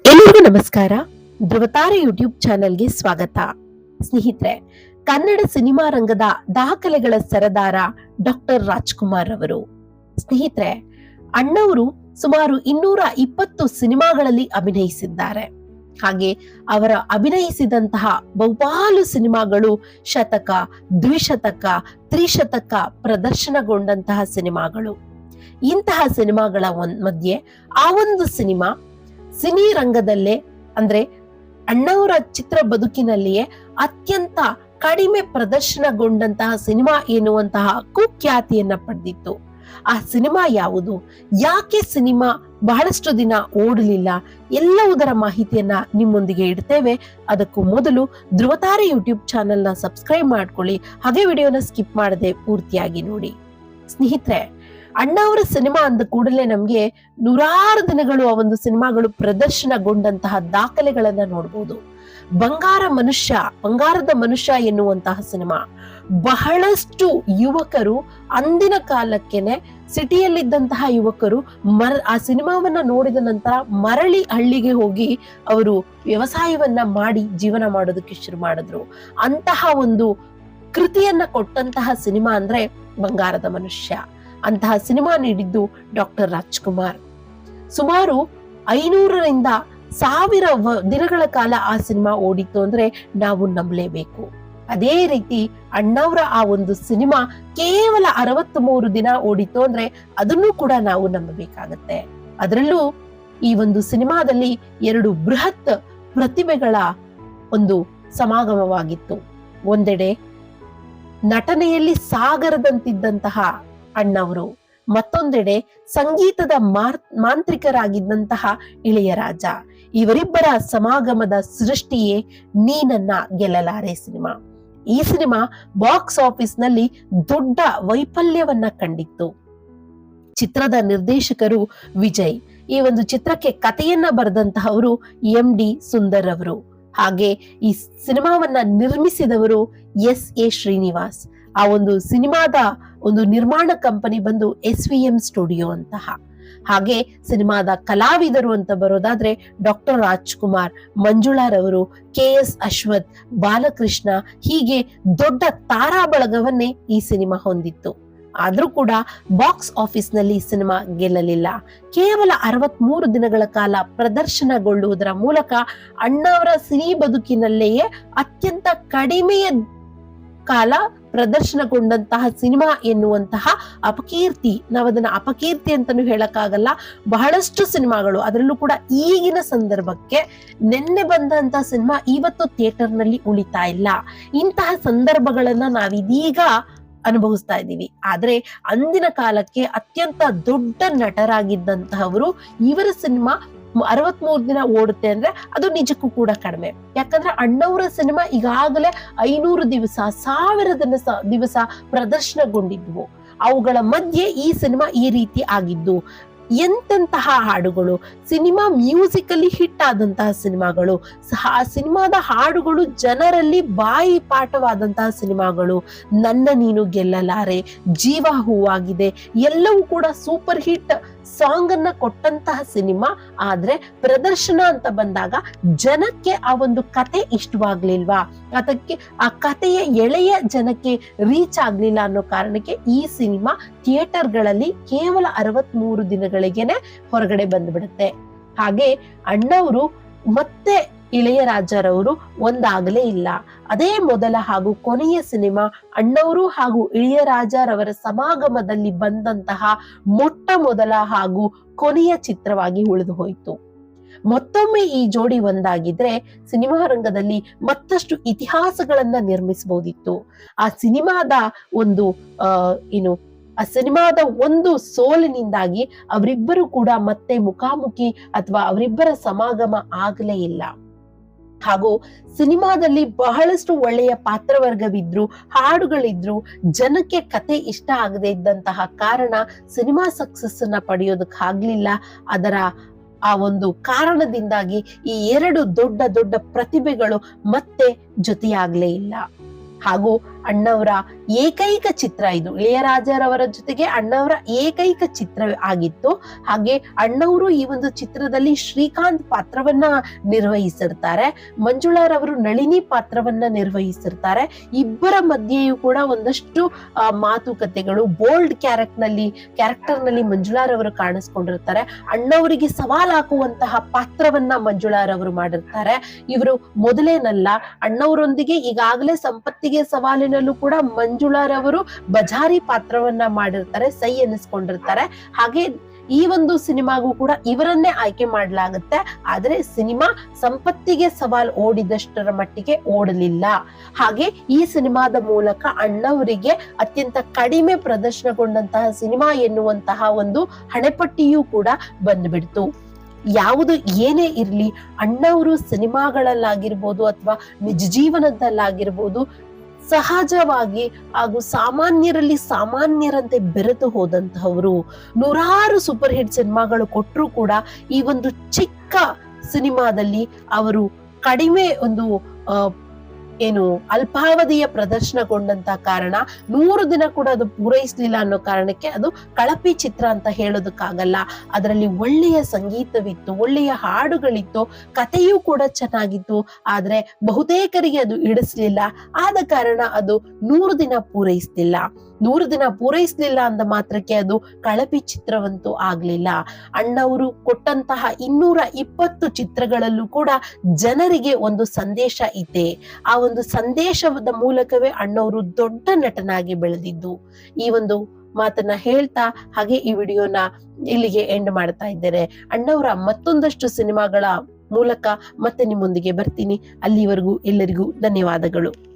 ಎಲ್ರಿಗೂ ನಮಸ್ಕಾರ. ಧ್ರುವತಾರೆ ಯೂಟ್ಯೂಬ್ ಚಾನೆಲ್ಗೆ ಸ್ವಾಗತ. ಸ್ನೇಹಿತರೆ, ಕನ್ನಡ ಸಿನಿಮಾ ರಂಗದ ದಾಖಲೆಗಳ ಸರದಾರ ಡಾಕ್ಟರ್ ರಾಜ್ಕುಮಾರ್ ಅವರು. ಸ್ನೇಹಿತರೆ, ಅಣ್ಣವರು ಸುಮಾರು ಇನ್ನೂರ ಇಪ್ಪತ್ತು ಸಿನಿಮಾಗಳಲ್ಲಿ ಅಭಿನಯಿಸಿದ್ದಾರೆ. ಹಾಗೆ ಅವರ ಅಭಿನಯಿಸಿದಂತಹ ಬಹುಪಾಲು ಸಿನಿಮಾಗಳು ಶತಕ, ದ್ವಿಶತಕ, ತ್ರಿಶತಕ ಪ್ರದರ್ಶನಗೊಂಡಂತಹ ಸಿನಿಮಾಗಳು. ಇಂತಹ ಸಿನಿಮಾಗಳ ಮಧ್ಯೆ ಆ ಒಂದು ಸಿನಿಮಾ ಸಿನಿ ರಂಗದಲ್ಲೇ ಅಂದ್ರೆ ಅಣ್ಣವರ ಚಿತ್ರ ಬದುಕಿನಲ್ಲಿಯೇ ಅತ್ಯಂತ ಕಡಿಮೆ ಪ್ರದರ್ಶನಗೊಂಡಂತಹ ಸಿನಿಮಾ ಎನ್ನುವಂತಹ ಕುಖ್ಯಾತಿಯನ್ನ ಪಡೆದಿತ್ತು. ಆ ಸಿನಿಮಾ ಯಾವುದು? ಯಾಕೆ ಸಿನಿಮಾ ಬಹಳಷ್ಟು ದಿನ ಓಡಲಿಲ್ಲ? ಎಲ್ಲವುದರ ಮಾಹಿತಿಯನ್ನ ನಿಮ್ಮೊಂದಿಗೆ ಇಡ್ತೇವೆ. ಅದಕ್ಕೂ ಮೊದಲು ಧ್ರುವತಾರೆ ಯೂಟ್ಯೂಬ್ ಚಾನೆಲ್ನ ಸಬ್ಸ್ಕ್ರೈಬ್ ಮಾಡ್ಕೊಳ್ಳಿ. ಹಾಗೆ ವಿಡಿಯೋನ ಸ್ಕಿಪ್ ಮಾಡದೆ ಪೂರ್ತಿಯಾಗಿ ನೋಡಿ. ಸ್ನೇಹಿತರೆ ಅಣ್ಣ ಅವರ ಸಿನಿಮಾ ಅಂದ ಕೂಡಲೇ ನಮ್ಗೆ ನೂರಾರು ದಿನಗಳು ಆ ಒಂದು ಸಿನಿಮಾಗಳು ಪ್ರದರ್ಶನಗೊಂಡಂತಹ ದಾಖಲೆಗಳನ್ನ ನೋಡ್ಬೋದು. ಬಂಗಾರ ಮನುಷ್ಯ, ಬಂಗಾರದ ಮನುಷ್ಯ ಎನ್ನುವಂತಹ ಸಿನಿಮಾ. ಬಹಳಷ್ಟು ಯುವಕರು ಅಂದಿನ ಕಾಲಕ್ಕೆನೆ ಸಿಟಿಯಲ್ಲಿದ್ದಂತಹ ಯುವಕರು ಮರ, ಆ ಸಿನಿಮಾವನ್ನ ನೋಡಿದ ನಂತರ ಮರಳಿ ಹಳ್ಳಿಗೆ ಹೋಗಿ ಅವರು ವ್ಯವಸಾಯವನ್ನ ಮಾಡಿ ಜೀವನ ಮಾಡೋದಕ್ಕೆ ಶುರು ಮಾಡಿದ್ರು. ಅಂತಹ ಒಂದು ಕೃತಿಯನ್ನ ಕೊಟ್ಟಂತಹ ಸಿನಿಮಾ ಅಂದ್ರೆ ಬಂಗಾರದ ಮನುಷ್ಯ. ಅಂತಹ ಸಿನಿಮಾ ನೀಡಿದ್ದು ಡಾಕ್ಟರ್ ರಾಜ್ಕುಮಾರ್. ಸುಮಾರು ಐನೂರರಿಂದ ಸಾವಿರ ದಿನಗಳ ಕಾಲ ಆ ಸಿನಿಮಾ ಓಡಿತ್ತು ಅಂದ್ರೆ ನಾವು ನಂಬಲೇಬೇಕು. ಅದೇ ರೀತಿ ಅಣ್ಣವರ ಆ ಒಂದು ಸಿನಿಮಾ ಕೇವಲ ಅರವತ್ತ್ ಮೂರು ದಿನ ಓಡಿತ್ತು ಅಂದ್ರೆ ಅದನ್ನು ಕೂಡ ನಾವು ನಂಬಬೇಕಾಗತ್ತೆ. ಅದರಲ್ಲೂ ಈ ಒಂದು ಸಿನಿಮಾದಲ್ಲಿ ಎರಡು ಬೃಹತ್ ಪ್ರತಿಭೆಗಳ ಒಂದು ಸಮಾಗಮವಾಗಿತ್ತು. ಒಂದೆಡೆ ನಟನೆಯಲ್ಲಿ ಸಾಗರದಂತಿದ್ದಂತಹ ಅಣ್ಣವರು. ಮತ್ತೊಂದೆಡೆ ಸಂಗೀತದ ಮಾಂತ್ರಿಕರಾಗಿದ್ದಂತಹ ಇಳೆಯರಾಜ ಇವರಿಬ್ಬರ ಸಮಾಗಮದ ಸೃಷ್ಟಿಯೇ ನೀನನ್ನ ಗೆಲ್ಲಲಾರೆ ಸಿನಿಮಾ. ಈ ಸಿನಿಮಾ ಬಾಕ್ಸ್ ಆಫೀಸ್ನಲ್ಲಿ ದೊಡ್ಡ ವೈಫಲ್ಯವನ್ನ ಕಂಡಿತ್ತು. ಚಿತ್ರದ ನಿರ್ದೇಶಕರು ವಿಜಯ್. ಈ ಒಂದು ಚಿತ್ರಕ್ಕೆ ಕಥೆಯನ್ನ ಬರೆದಂತಹವರು ಎಂ ಡಿ ಸುಂದರ್ ಅವರು. ಹಾಗೆ ಈ ಸಿನಿಮಾವನ್ನ ನಿರ್ಮಿಸಿದವರು ಎಸ್ ಎ ಶ್ರೀನಿವಾಸ್. ಆ ಒಂದು ಸಿನಿಮಾದ ಒಂದು ನಿರ್ಮಾಣ ಕಂಪನಿ ಬಂದು ಎಸ್ ವಿ ಎಂ ಸ್ಟುಡಿಯೋ ಅಂತಹ. ಹಾಗೆ ಸಿನಿಮಾದ ಕಲಾವಿದರು ಅಂತ ಬರೋದಾದ್ರೆ ಡಾಕ್ಟರ್ ರಾಜ್ಕುಮಾರ್ ಮಂಜುಳಾರವರು ಕೆ ಎಸ್ ಅಶ್ವಥ್, ಬಾಲಕೃಷ್ಣ ಹೀಗೆ ದೊಡ್ಡ ತಾರಾ ಬಳಗವನ್ನೇ ಈ ಸಿನಿಮಾ ಹೊಂದಿತ್ತು. ಆದರೂ ಕೂಡ ಬಾಕ್ಸ್ ಆಫೀಸ್ನಲ್ಲಿ ಈ ಸಿನಿಮಾ ಗೆಲ್ಲಲಿಲ್ಲ. ಕೇವಲ ಅರವತ್ಮೂರು ದಿನಗಳ ಕಾಲ ಪ್ರದರ್ಶನಗೊಳ್ಳುವುದರ ಮೂಲಕ ಅಣ್ಣವರ ಸಿನಿ ಬದುಕಿನಲ್ಲೆಯೇ ಅತ್ಯಂತ ಕಡಿಮೆಯ ಕಾಲ ಪ್ರದರ್ಶನಗೊಂಡಂತಹ ಸಿನಿಮಾ ಎನ್ನುವಂತಹ ಅಪಕೀರ್ತಿ. ನಾವದನ್ನ ಅಪಕೀರ್ತಿ ಅಂತಾನು ಹೇಳಕ್ಕಾಗಲ್ಲ. ಬಹಳಷ್ಟು ಸಿನಿಮಾಗಳು, ಅದರಲ್ಲೂ ಕೂಡ ಈಗಿನ ಸಂದರ್ಭಕ್ಕೆ ನಿನ್ನೆ ಬಂದಂತಹ ಸಿನಿಮಾ ಇವತ್ತು ಥಿಯೇಟರ್ನಲ್ಲಿ ಉಳಿತಾ ಇಲ್ಲ. ಇಂತಹ ಸಂದರ್ಭಗಳನ್ನ ನಾವಿದೀಗ ಅನುಭವಿಸ್ತಾ ಇದ್ದೀವಿ. ಆದ್ರೆ ಅಂದಿನ ಕಾಲಕ್ಕೆ ಅತ್ಯಂತ ದೊಡ್ಡ ನಟರಾಗಿದ್ದಂತಹವರು ಇವರ ಸಿನಿಮಾ ಅರವತ್ಮೂರು ದಿನ ಓಡುತ್ತೆ ಅಂದ್ರೆ ಅದು ನಿಜಕ್ಕೂ ಕೂಡ ಕಡಿಮೆ. ಯಾಕಂದ್ರೆ ಅಣ್ಣವರ ಸಿನಿಮಾ ಈಗಾಗಲೇ ಐನೂರು ದಿವಸ ಸಾವಿರ ದಿವಸ ಪ್ರದರ್ಶನಗೊಂಡಿದ್ವು. ಅವುಗಳ ಮಧ್ಯೆ ಈ ಸಿನಿಮಾ ಈ ರೀತಿ ಆಗಿದ್ದು. ಎಂತೆಂತಹ ಹಾಡುಗಳು ಸಿನಿಮಾ ಮ್ಯೂಸಿಕ್ ಅಲ್ಲಿ ಹಿಟ್ ಆದಂತಹ ಸಿನಿಮಾಗಳು ಸಿನಿಮಾದ ಹಾಡುಗಳು ಜನರಲ್ಲಿ ಬಾಯಿ ಪಾಠವಾದಂತಹ ಸಿನಿಮಾಗಳು ನನ್ನ ನೀನು ಗೆಲ್ಲಲಾರೆ, ಜೀವ ಹೂವಾಗಿದೆ, ಎಲ್ಲವೂ ಕೂಡ ಸೂಪರ್ ಹಿಟ್ ಸಾಂಗ್ ಅನ್ನ ಕೊಟ್ಟಂತಹ ಸಿನಿಮಾ, ಆದ್ರೆ ಪ್ರದರ್ಶನ ಅಂತ ಬಂದಾಗ ಜನಕ್ಕೆ ಆ ಒಂದು ಕತೆ ಇಷ್ಟವಾಗ್ಲಿಲ್ವಾ? ಅದಕ್ಕೆ ಆ ಕಥೆಯ ಎಳೆಯ ಜನಕ್ಕೆ ರೀಚ್ ಆಗ್ಲಿಲ್ಲ ಅನ್ನೋ ಕಾರಣಕ್ಕೆ ಈ ಸಿನಿಮಾ ಥಿಯೇಟರ್ಗಳಲ್ಲಿ ಕೇವಲ ಅರವತ್ ಮೂರು ದಿನಗಳಿಗೆನೆ ಹೊರಗಡೆ ಬಂದ್ಬಿಡುತ್ತೆ. ಹಾಗೆ ಅಣ್ಣವರು ಮತ್ತೆ ಇಳೆಯರಾಜರವರು ಒಂದಾಗಲೇ ಇಲ್ಲ. ಅದೇ ಮೊದಲ ಹಾಗೂ ಕೊನೆಯ ಸಿನಿಮಾ ಅಣ್ಣವರು ಹಾಗೂ ಇಳೆಯರಾಜರವರ ಸಮಾಗಮದಲ್ಲಿ ಬಂದಂತಹ ಮೊಟ್ಟ ಮೊದಲ ಹಾಗೂ ಕೊನೆಯ ಚಿತ್ರವಾಗಿ ಉಳಿದು ಹೋಯಿತು. ಮತ್ತೊಮ್ಮೆ ಈ ಜೋಡಿ ಒಂದಾಗಿದ್ರೆ ಸಿನಿಮಾ ರಂಗದಲ್ಲಿ ಮತ್ತಷ್ಟು ಇತಿಹಾಸಗಳನ್ನ ನಿರ್ಮಿಸಬಹುದಿತ್ತು. ಆ ಸಿನಿಮಾದ ಒಂದು ಏನು, ಆ ಸಿನಿಮಾದ ಒಂದು ಸೋಲಿನಿಂದಾಗಿ ಅವರಿಬ್ಬರು ಕೂಡ ಮತ್ತೆ ಮುಖಾಮುಖಿ ಅಥವಾ ಅವರಿಬ್ಬರ ಸಮಾಗಮ ಆಗಲೇ ಇಲ್ಲ. ಹಾಗೂ ಸಿನಿಮಾದಲ್ಲಿ ಬಹಳಷ್ಟು ಒಳ್ಳೆಯ ಪಾತ್ರವರ್ಗವಿದ್ರು, ಹಾಡುಗಳಿದ್ರು, ಜನಕ್ಕೆ ಕತೆ ಇಷ್ಟ ಆಗದೆ ಇದ್ದಂತಹ ಕಾರಣ ಸಿನಿಮಾ ಸಕ್ಸಸ್ ಅನ್ನ ಪಡೆಯೋದಕ್ಕಾಗ್ಲಿಲ್ಲ. ಅದರ ಆ ಒಂದು ಕಾರಣದಿಂದಾಗಿ ಈ ಎರಡು ದೊಡ್ಡ ದೊಡ್ಡ ಪ್ರತಿಭೆಗಳು ಮತ್ತೆ ಜೊತೆಯಾಗ್ಲೇ ಇಲ್ಲ. ಹಾಗೂ ಅಣ್ಣವರ ಏಕೈಕ ಚಿತ್ರ ಇದು. ಇಳೆಯರಾಜರವರ ಜೊತೆಗೆ ಅಣ್ಣವರ ಏಕೈಕ ಚಿತ್ರ ಆಗಿತ್ತು. ಹಾಗೆ ಅಣ್ಣವರು ಈ ಒಂದು ಚಿತ್ರದಲ್ಲಿ ಶ್ರೀಕಾಂತ್ ಪಾತ್ರವನ್ನ ನಿರ್ವಹಿಸಿರ್ತಾರೆ. ಮಂಜುಳಾರವರು ನಳಿನಿ ಪಾತ್ರವನ್ನ ನಿರ್ವಹಿಸಿರ್ತಾರೆ. ಇಬ್ಬರ ಮಧ್ಯೆಯೂ ಕೂಡ ಒಂದಷ್ಟು ಮಾತುಕತೆಗಳು, ಬೋಲ್ಡ್ ಕ್ಯಾರೆಕ್ಟ್ನಲ್ಲಿ ಕ್ಯಾರೆಕ್ಟರ್ನಲ್ಲಿ ಮಂಜುಳಾರವರು ಕಾಣಿಸ್ಕೊಂಡಿರ್ತಾರೆ. ಅಣ್ಣವರಿಗೆ ಸವಾಲ್ ಹಾಕುವಂತಹ ಪಾತ್ರವನ್ನ ಮಂಜುಳಾರವರು ಮಾಡಿರ್ತಾರೆ. ಇವರು ಮೊದಲೇನಲ್ಲ, ಅಣ್ಣವರೊಂದಿಗೆ ಈಗಾಗಲೇ ಸಂಪತ್ತಿಗೆ ಸವಾಲಿನಲ್ಲೂ ಕೂಡ ಮಂಜುಳಾರವರು ಬಜಾರಿ ಪಾತ್ರವನ್ನ ಮಾಡಿರ್ತಾರೆ, ಸೈ ಎನಿಸ್ಕೊಂಡಿರ್ತಾರೆ. ಹಾಗೆ ಈ ಒಂದು ಸಿನಿಮಾಗೂ ಕೂಡ ಇವರನ್ನೇ ಆಯ್ಕೆ ಮಾಡಲಾಗುತ್ತೆ. ಆದ್ರೆ ಸಿನಿಮಾ ಸಂಪತ್ತಿಗೆ ಸವಾಲ್ ಓಡಿದಷ್ಟರ ಮಟ್ಟಿಗೆ ಓಡಲಿಲ್ಲ. ಹಾಗೆ ಈ ಸಿನಿಮಾದ ಮೂಲಕ ಅಣ್ಣವರಿಗೆ ಅತ್ಯಂತ ಕಡಿಮೆ ಪ್ರದರ್ಶನಗೊಂಡಂತಹ ಸಿನಿಮಾ ಎನ್ನುವಂತಹ ಒಂದು ಹಣೆಪಟ್ಟಿಯೂ ಕೂಡ ಬಂದ್ಬಿಡ್ತು. ಯಾವುದು ಏನೇ ಇರ್ಲಿ, ಅಣ್ಣವರು ಸಿನಿಮಾಗಳಲ್ಲಾಗಿರ್ಬೋದು ಅಥವಾ ನಿಜ ಜೀವನದಲ್ಲಾಗಿರ್ಬೋದು ಸಹಜವಾಗಿ ಹಾಗೂ ಸಾಮಾನ್ಯರಲ್ಲಿ ಸಾಮಾನ್ಯರಂತೆ ಬೆರೆತು ಹೋದಂತಹವರು ನೂರಾರು ಸೂಪರ್ ಹಿಟ್ ಸಿನಿಮಾಗಳು ಕೊಟ್ಟರು ಕೂಡ ಈ ಒಂದು ಚಿಕ್ಕ ಸಿನಿಮಾದಲ್ಲಿ ಅವರು ಕಡಿಮೆ ಒಂದು ಏನು ಅಲ್ಪಾವಧಿಯ ಪ್ರದರ್ಶನಗೊಂಡಂತ ಕಾರಣ ನೂರು ದಿನ ಕೂಡ ಅದು ಪೂರೈಸಲಿಲ್ಲ ಅನ್ನೋ ಕಾರಣಕ್ಕೆ ಅದು ಕಳಪೆ ಚಿತ್ರ ಅಂತ ಹೇಳೋದಕ್ಕಾಗಲ್ಲ. ಅದರಲ್ಲಿ ಒಳ್ಳೆಯ ಸಂಗೀತವಿತ್ತು, ಒಳ್ಳೆಯ ಹಾಡುಗಳಿತ್ತು, ಕಥೆಯೂ ಕೂಡ ಚೆನ್ನಾಗಿತ್ತು, ಆದ್ರೆ ಬಹುತೇಕರಿಗೆ ಅದು ಇಡಿಸ್ಲಿಲ್ಲ ಆದ ಕಾರಣ ಅದು ನೂರು ದಿನ ಪೂರೈಸ್ಲಿಲ್ಲ. ನೂರು ದಿನ ಪೂರೈಸಲಿಲ್ಲ ಅಂದ ಮಾತ್ರಕ್ಕೆ ಅದು ಕಳಪಿ ಚಿತ್ರವಂತೂ ಆಗ್ಲಿಲ್ಲ. ಅಣ್ಣವರು ಕೊಟ್ಟಂತಹ ಇನ್ನೂರ ಇಪ್ಪತ್ತು ಚಿತ್ರಗಳಲ್ಲೂ ಕೂಡ ಜನರಿಗೆ ಒಂದು ಸಂದೇಶ ಇದೆ. ಆ ಒಂದು ಸಂದೇಶದ ಮೂಲಕವೇ ಅಣ್ಣವರು ದೊಡ್ಡ ನಟನಾಗಿ ಬೆಳೆದಿದ್ದು. ಈ ಒಂದು ಮಾತನ್ನ ಹೇಳ್ತಾ ಹಾಗೆ ಈ ವಿಡಿಯೋನ ಇಲ್ಲಿಗೆ ಎಂಡ್ ಮಾಡ್ತಾ ಇದ್ದಾರೆ ಅಣ್ಣವರ ಮತ್ತೊಂದಷ್ಟು ಸಿನಿಮಾಗಳ ಮೂಲಕ ಮತ್ತೆ ನಿಮ್ಮೊಂದಿಗೆ ಬರ್ತೀನಿ. ಅಲ್ಲಿವರೆಗೂ ಎಲ್ಲರಿಗೂ ಧನ್ಯವಾದಗಳು.